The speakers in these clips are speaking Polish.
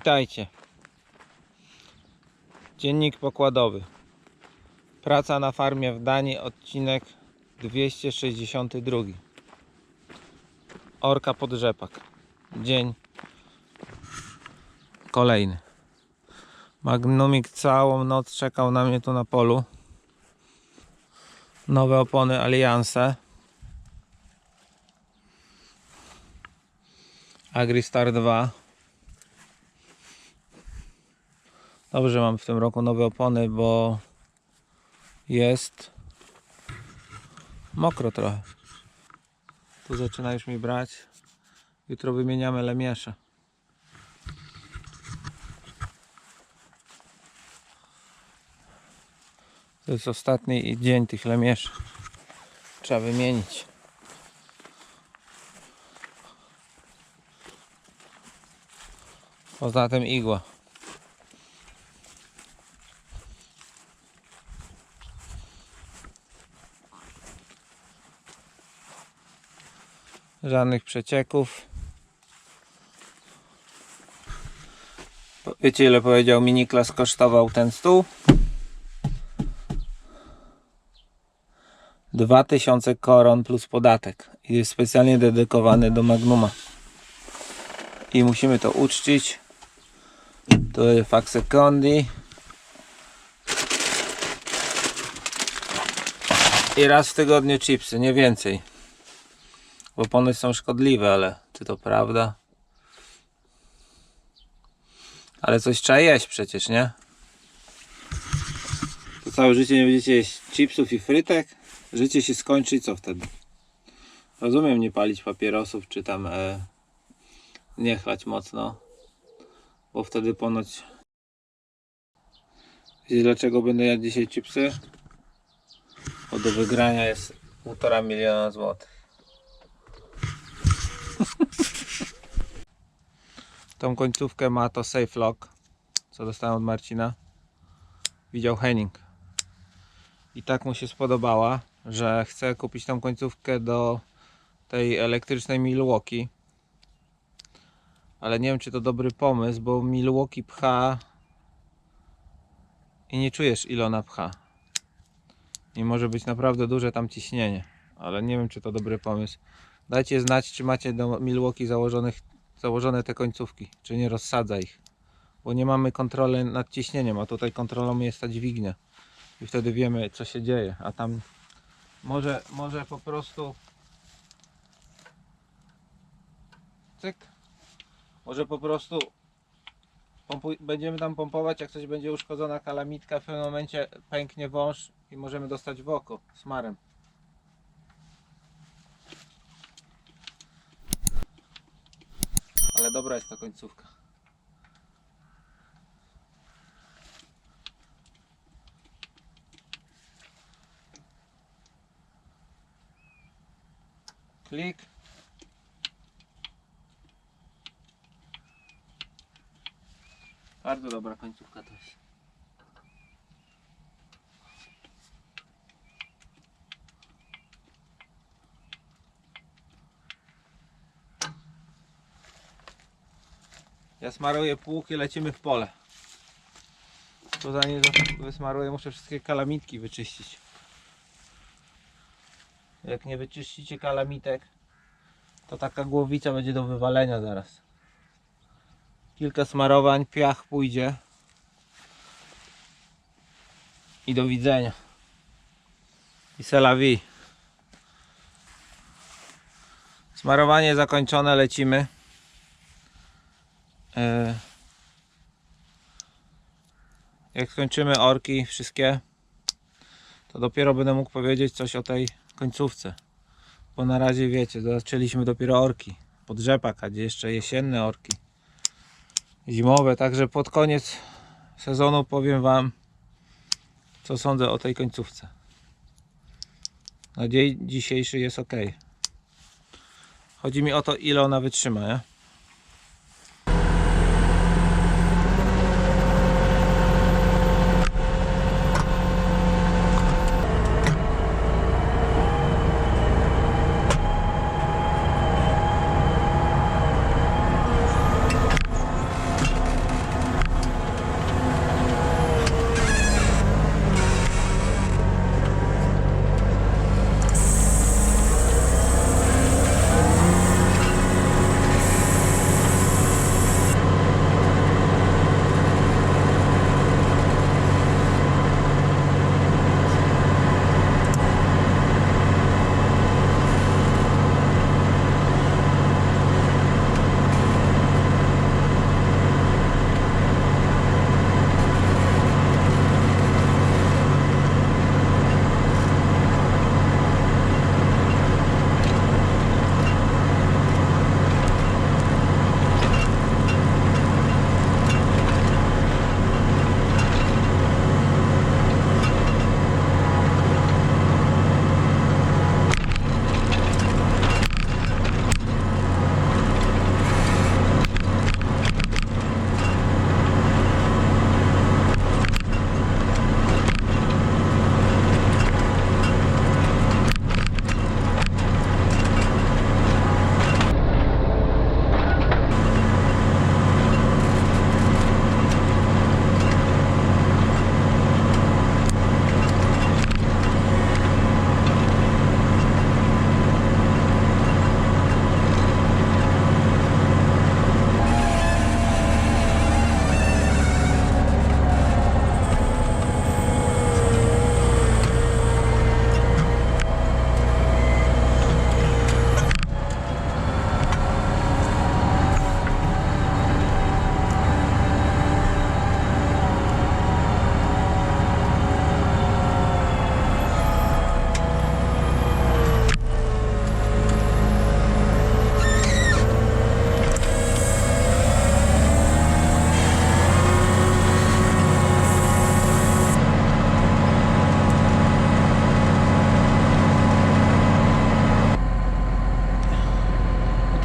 Witajcie. Dziennik pokładowy. Praca na farmie w Danii, odcinek 262. Orka pod rzepak. Dzień kolejny. Magnumik całą noc czekał na mnie tu na polu. Nowe opony Alliance. Agristar 2. Dobrze mam w tym roku nowe opony, bo jest mokro trochę. Tu zaczyna już mi brać. Jutro wymieniamy lemiesze. To jest ostatni dzień tych lemieszy. Trzeba wymienić. Poza tym igła. Żadnych przecieków. Wiecie ile powiedział mi Niklas kosztował ten stół? 2000 koron plus podatek. Jest specjalnie dedykowany do Magnuma. I musimy to uczcić. To jest fax secondi. I raz w tygodniu chipsy, nie więcej. Bo ponoć są szkodliwe, ale czy to prawda? Ale coś trzeba jeść przecież, nie? To całe życie nie będziecie jeść chipsów i frytek? Życie się skończy co wtedy? Rozumiem nie palić papierosów, czy tam e, nie chlać mocno. Bo wtedy ponoć... Wiecie dlaczego będę jadł dzisiaj chipsy? Bo do wygrania jest półtora miliona złotych. Tą końcówkę ma to Safe Lock, co dostałem od Marcina. Widział Henning. I tak mu się spodobała, że chce kupić tą końcówkę do tej elektrycznej Milwaukee. Ale nie wiem, czy to dobry pomysł, bo Milwaukee pcha i nie czujesz, ile ona pcha. I może być naprawdę duże tam ciśnienie, ale nie wiem, czy to dobry pomysł. Dajcie znać, czy macie do Milwaukee założonych, założone te końcówki, czy nie rozsadza ich. Bo nie mamy kontroli nad ciśnieniem, a tutaj kontrolą jest ta dźwignia. I wtedy wiemy, co się dzieje. A tam może, może po prostu. Cyk. Może po prostu będziemy tam pompować, jak coś będzie uszkodzona kalamitka, w pewnym momencie pęknie wąż i możemy dostać w oko smarem. Dobra jest ta końcówka. Klik. Bardzo dobra końcówka to jest. Ja smaruję pług i lecimy w pole. To zanim za- wysmaruję, muszę wszystkie kalamitki wyczyścić. Jak nie wyczyścicie kalamitek, to taka głowica będzie do wywalenia zaraz. Kilka smarowań, piach pójdzie. I do widzenia. I vie. Smarowanie zakończone, lecimy. E, Jak skończymy orki wszystkie, to dopiero będę mógł powiedzieć coś o tej końcówce. Bo na razie wiecie, zaczęliśmy dopiero orki. Pod rzepak, a gdzie jeszcze jesienne orki. Zimowe, także pod koniec sezonu powiem Wam, co sądzę o tej końcówce. Na dzień dzisiejszy jest ok. Chodzi mi o to, ile ona wytrzyma, nie?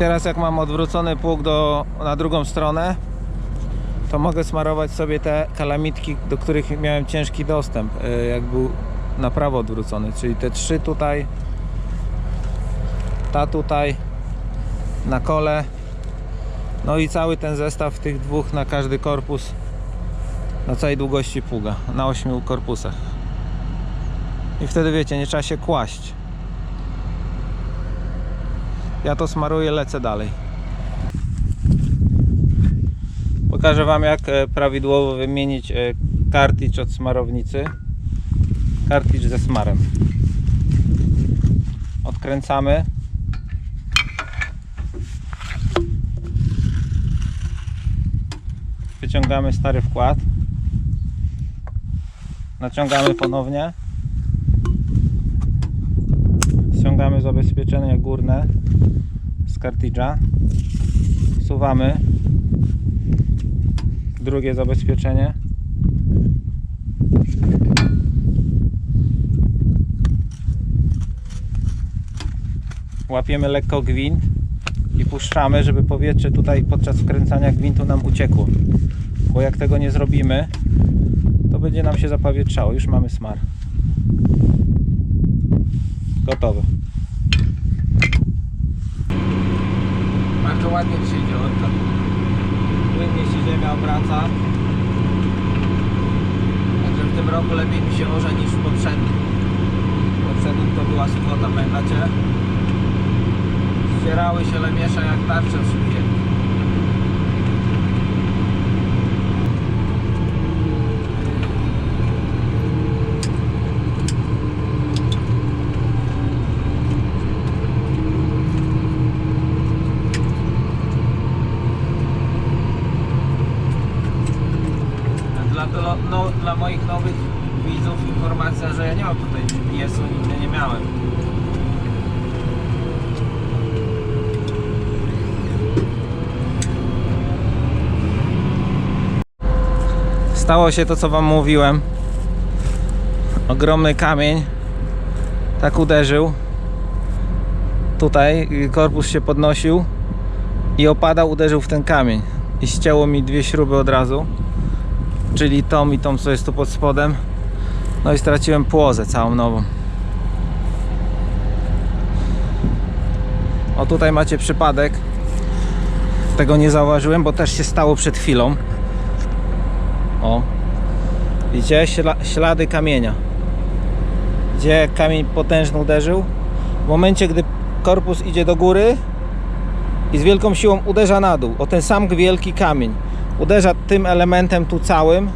Teraz jak mam odwrócony pług do, na drugą stronę, to mogę smarować sobie te kalamitki, do których miałem ciężki dostęp, y, jak był na prawo odwrócony, czyli te trzy tutaj, ta tutaj, na kole, no i cały ten zestaw tych dwóch na każdy korpus, na całej długości pługa, na ośmiu korpusach. I wtedy wiecie, nie trzeba się kłaść. Ja to smaruję, lecę dalej. Pokażę Wam jak e, prawidłowo wymienić e, kartridż od smarownicy. Kartridż ze smarem. Odkręcamy. Wyciągamy stary wkład. Naciągamy ponownie. Ściągamy zabezpieczenie górne z kartridża. Wsuwamy drugie zabezpieczenie. Łapiemy lekko gwint i puszczamy, żeby powietrze tutaj podczas wkręcania gwintu nam uciekło. Bo jak tego nie zrobimy, to będzie nam się zapowietrzało. Już mamy smar. Gotowe. Bardzo ładnie dzisiaj idzie orka. Płynnie się ziemia obraca. Także w tym roku lepiej mi się orze niż w poprzednim. W poprzednim to była suchota, pamiętacie? Ścierały się lemiesze jak tarcze szybkie. Dla, dla, no, dla moich nowych widzów informacja, że ja nie mam tutaj GPS-u, nigdy nie miałem. Stało się to, co Wam mówiłem. Ogromny kamień tak uderzył. Tutaj korpus się podnosił i opadał, uderzył w ten kamień. I ścięło mi dwie śruby od razu czyli tą i tą, co jest tu pod spodem. No i straciłem płozę całą nową. O tutaj macie przypadek. Tego nie zauważyłem, bo też się stało przed chwilą. O. Widzicie? Śla- ślady kamienia. Gdzie kamień potężny uderzył. W momencie, gdy korpus idzie do góry i z wielką siłą uderza na dół, o ten sam wielki kamień uderza tym elementem tu całym,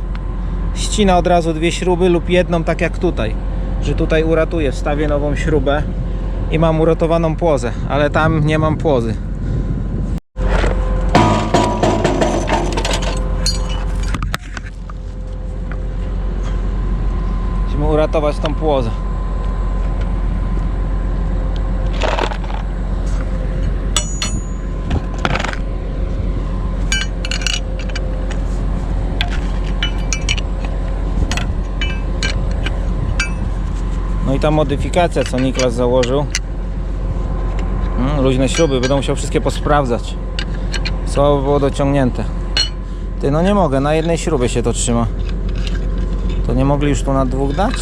ścina od razu dwie śruby lub jedną, tak jak tutaj, że tutaj uratuję, wstawię nową śrubę i mam uratowaną płozę, ale tam nie mam płozy. Uratować tą płozę. No i ta modyfikacja, co Niklas założył. Mm, luźne śruby, będą musiał wszystkie posprawdzać. Słabo było dociągnięte. Ty, no nie mogę, na jednej śrubie się to trzyma. To nie mogli już tu na dwóch dać?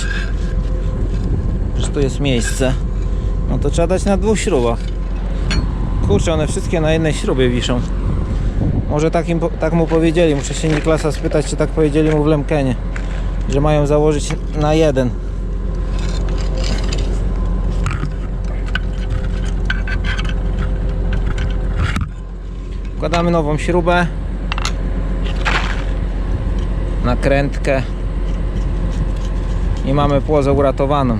Że tu jest miejsce. No to trzeba dać na dwóch śrubach. Kurczę, one wszystkie na jednej śrubie wiszą. Może tak, im, tak mu powiedzieli. Muszę się Niklasa spytać, czy tak powiedzieli mu w Lemkenie. Że mają założyć na jeden. Wkładamy nową śrubę, nakrętkę i mamy płozę uratowaną.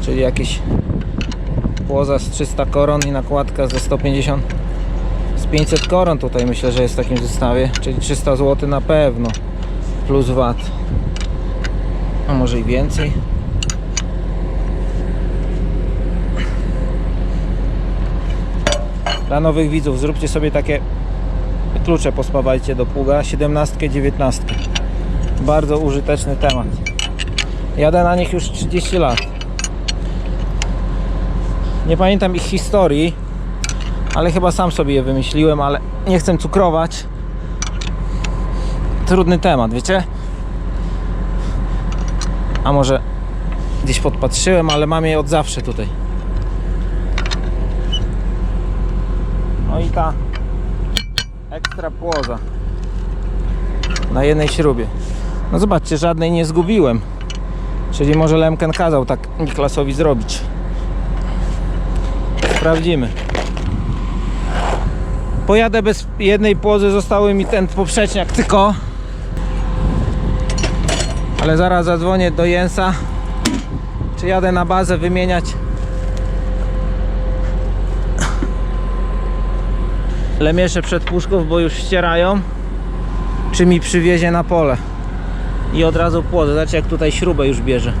Czyli jakieś płoza z 300 koron i nakładka ze 150 z 500 koron tutaj myślę, że jest w takim zestawie, czyli 300 zł na pewno plus VAT. A może i więcej. Dla nowych widzów zróbcie sobie takie klucze pospawajcie do pługa 17, 19. Bardzo użyteczny temat. Jadę na nich już 30 lat. Nie pamiętam ich historii, Ale chyba sam sobie je wymyśliłem, ale nie chcę cukrować. Trudny temat, wiecie? A może gdzieś podpatrzyłem, ale mam je od zawsze tutaj. No i ta ekstra płoza na jednej śrubie. No zobaczcie, żadnej nie zgubiłem. Czyli może Lemken kazał tak Niklasowi zrobić. Sprawdzimy. Pojadę bez jednej płozy, zostały mi ten poprzeczniak tylko. Ale zaraz zadzwonię do Jensa. Czy jadę na bazę wymieniać lemiesze przed puszków, bo już ścierają. Czy mi przywiezie na pole. I od razu płody. Zobaczcie jak tutaj śrubę już bierze.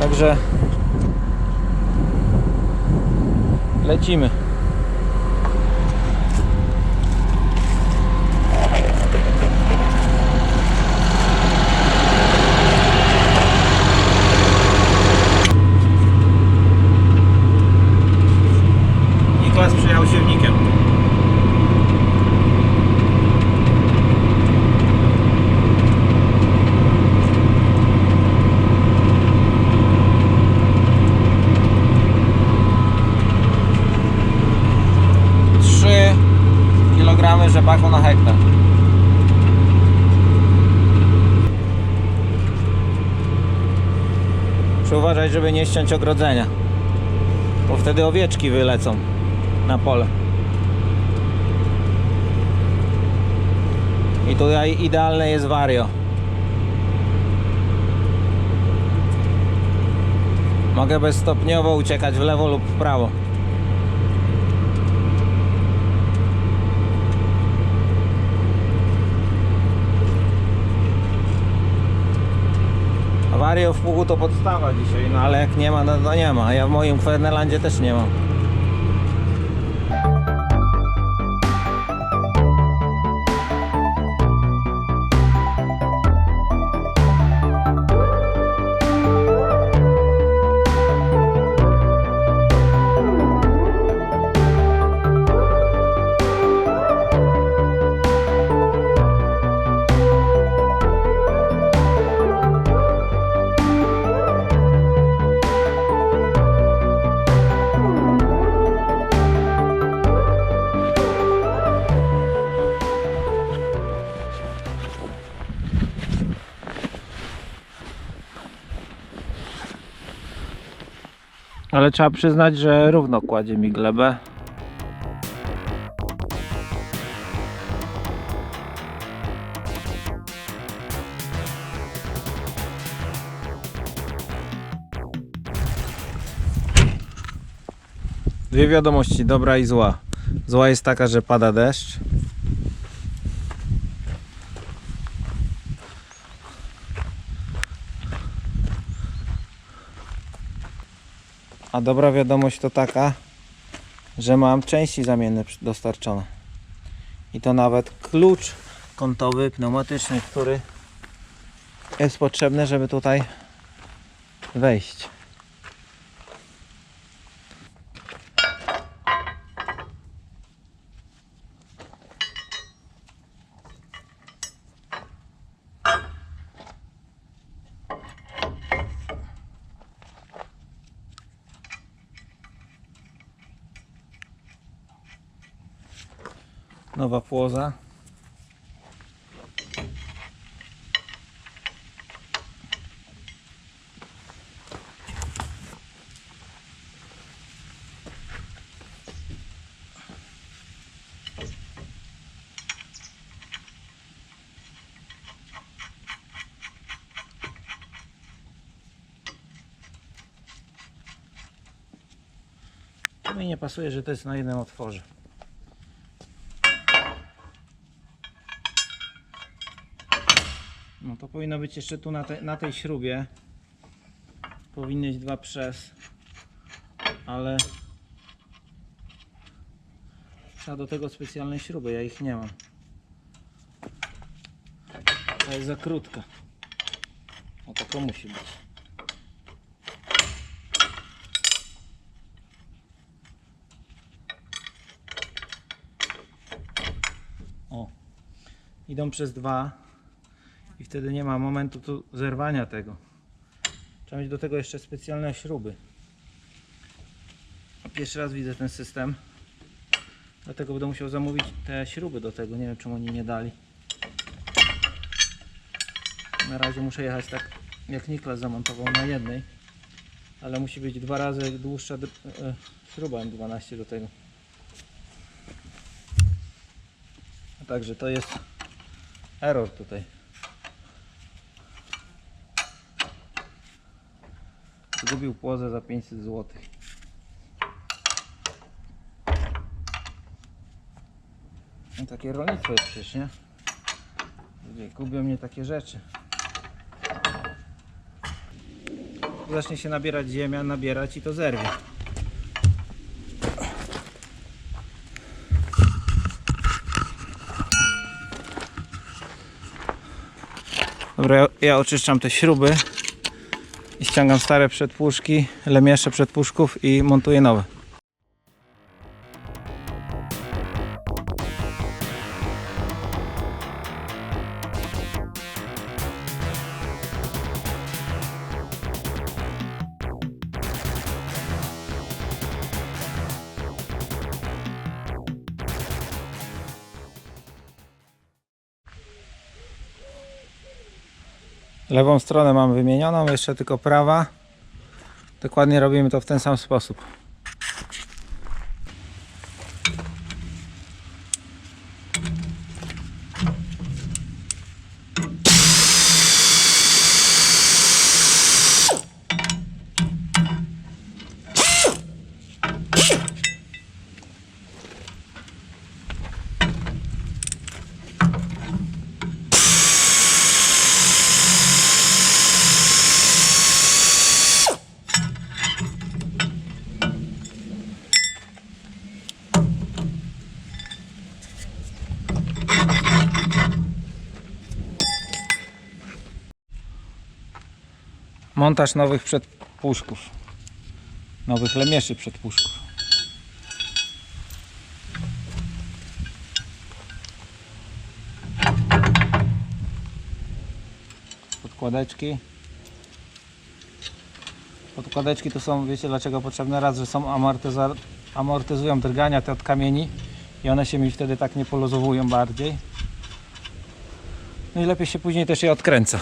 Także lecimy. Niklas przyjechał siewnikiem. Trzy kilogramy rzepaku na hektar. Muszę uważać, żeby nie ściąć ogrodzenia, bo wtedy owieczki wylecą na pole. I tutaj idealne jest wario. Mogę bezstopniowo uciekać w lewo lub w prawo. Wario w pługu to podstawa dzisiaj, no ale jak nie ma, no to nie ma. Ja w moim Kwernelandzie też nie mam. Trzeba przyznać, że równo kładzie mi glebę. Dwie wiadomości, dobra i zła. Zła jest taka, że pada deszcz. A dobra wiadomość to taka, że mam części zamienne dostarczone. I to nawet klucz kątowy, pneumatyczny, który jest potrzebny, żeby tutaj wejść. Nowa płoza. Mi nie pasuje, że to jest na jednym otworze. powinno być jeszcze tu na, te, na tej śrubie. Powinny być dwa przez ale trzeba do tego specjalne śruby, ja ich nie mam. Ta jest za krótka. O taką musi być. O idą przez dwa wtedy nie ma momentu tu zerwania tego. Trzeba mieć do tego jeszcze specjalne śruby. Pierwszy raz widzę ten system. Dlatego będę musiał zamówić te śruby do tego. Nie wiem czemu oni nie dali. Na razie muszę jechać tak jak Niklas zamontował na jednej. Ale musi być dwa razy dłuższa e, śruba M12 do tego. Także to jest error tutaj. Zgubił płozę za 500 zł. No, takie rolnictwo jest przecież, nie? Ludzie Gubią mnie takie rzeczy. Zacznie się nabierać ziemia, nabierać i to zerwie. Dobra, ja, ja oczyszczam te śruby i ściągam stare przedpuszki, lemieszcze przedpuszków i montuję nowe. Lewą stronę mam wymienioną, jeszcze tylko prawa. Dokładnie robimy to w ten sam sposób. Montaż nowych przedpuszków. Nowych lemieszy przedpuszków. Podkładeczki. Podkładeczki to są, wiecie dlaczego potrzebne? Raz, że są amortyzują drgania te od kamieni i one się mi wtedy tak nie poluzowują bardziej. No i lepiej się później też je odkręca.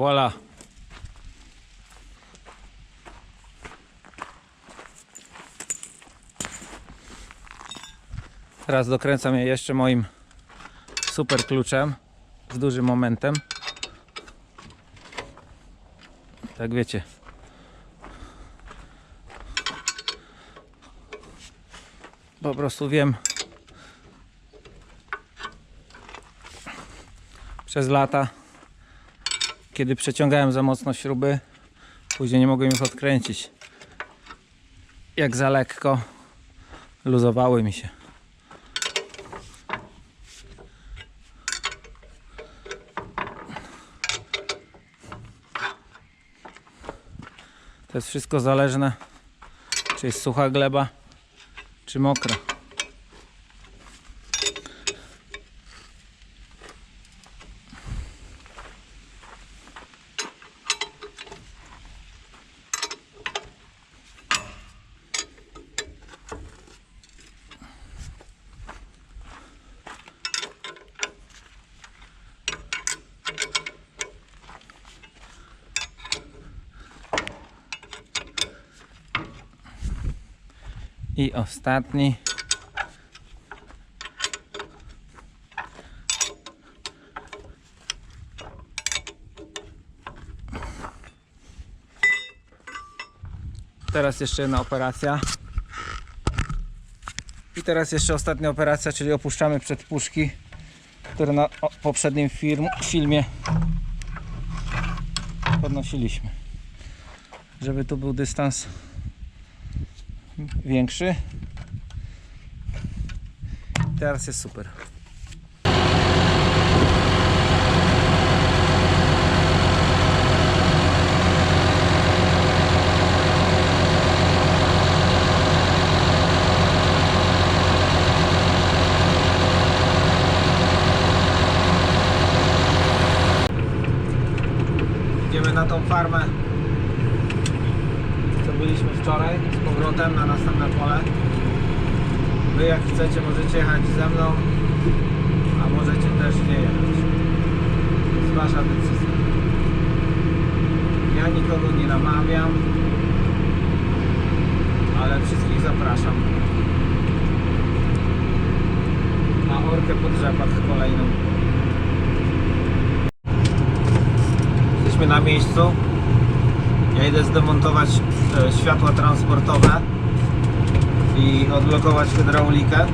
Voilà. Teraz dokręcam je jeszcze moim super kluczem z dużym momentem. Tak wiecie. Po prostu wiem przez lata kiedy przeciągałem za mocno śruby, później nie mogłem ich odkręcić. Jak za lekko, luzowały mi się. To jest wszystko zależne, czy jest sucha gleba, czy mokra. I ostatni. Teraz jeszcze jedna operacja. I teraz jeszcze ostatnia operacja, czyli opuszczamy przedpuszki, które na poprzednim film, filmie podnosiliśmy. Żeby tu był dystans większy. Teraz jest super. Idziemy na tą farmę, co byliśmy wczoraj, powrotem na następne pole. Wy jak chcecie możecie jechać ze mną, a możecie też nie jechać. To jest wasza decyzja. Ja nikogo nie namawiam, ale wszystkich zapraszam na orkę pod rzepak kolejną. Jesteśmy na miejscu. Ja idę zdemontować e, światła transportowe i odblokować hydraulikę.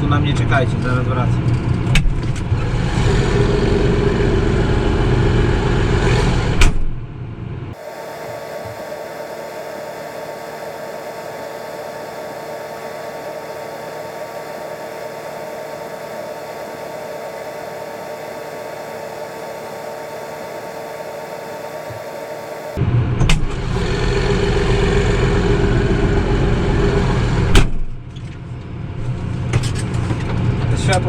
Tu na mnie czekajcie, zaraz wracam.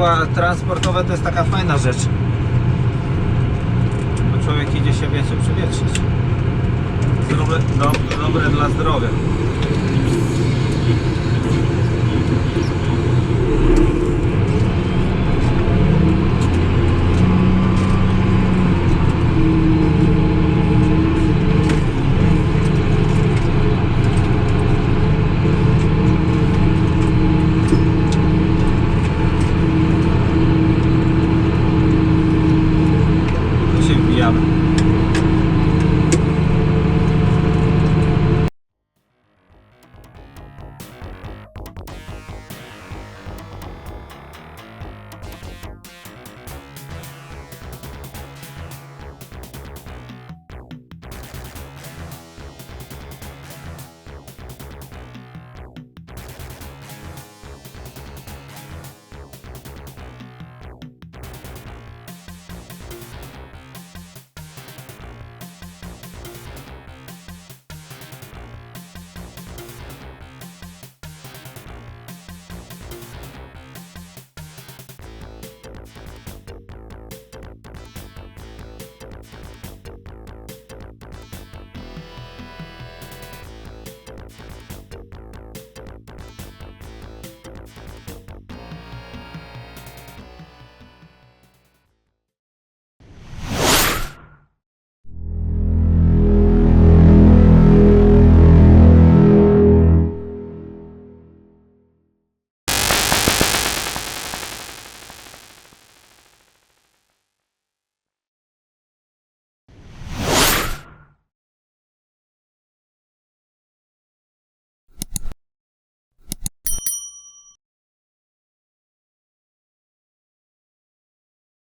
Światła transportowe to jest taka fajna rzecz. Bo człowiek idzie się wiecie przewietrzyć. Dobre, do, dobre dla zdrowia.